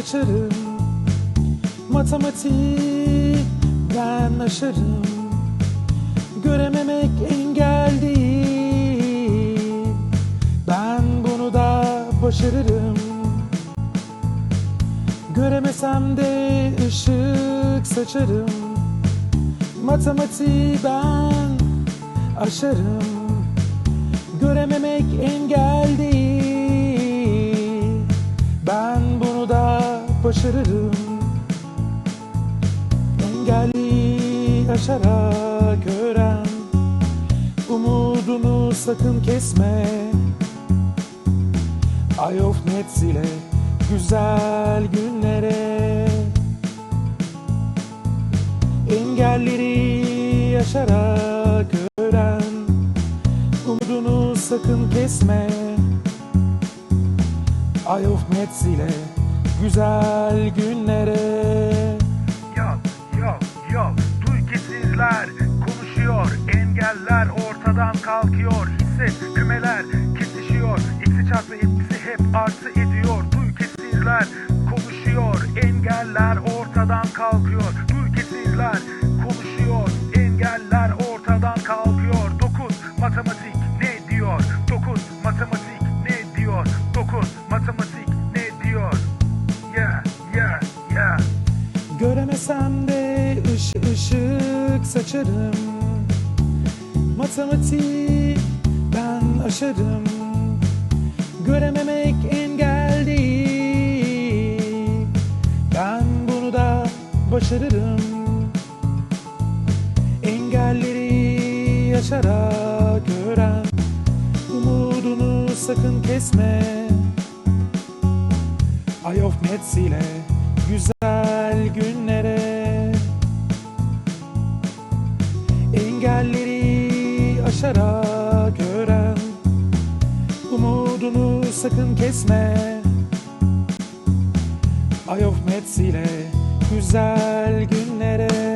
açarım Matematik ben aşarım. Görememek engel değil. Ben bunu da başarırım. Göremesem de ışık saçarım. Matematiği ben aşarım. Görememek engel değil başarırım. Engelli aşarak öğren. Umudunu sakın kesme. Eye of Nets ile güzel günlere. Engelleri aşarak öğren. Umudunu sakın kesme. Eye of Nets ile güzel günlere. Yok yok yok. Duy sizler konuşuyor engeller ortadan kalkıyor. Hisset kümeler kesişiyor. Eksi çarpı etkisi hep artı ediyor. Duy sizler konuşuyor engeller ortadan kalkıyor. Duy sizler konuşuyor engeller ortadan kalkıyor. Dokuz matematik Göremesem de ış ışık saçarım. Matematiği ben aşarım. Görememek engel değil. Ben bunu da başarırım. Engelleri aşarak öğren. Umudunu sakın kesme. Eye of Nets ile Engelleri aşarak öğren Umudunu sakın kesme. Eye of Nets ile güzel günlere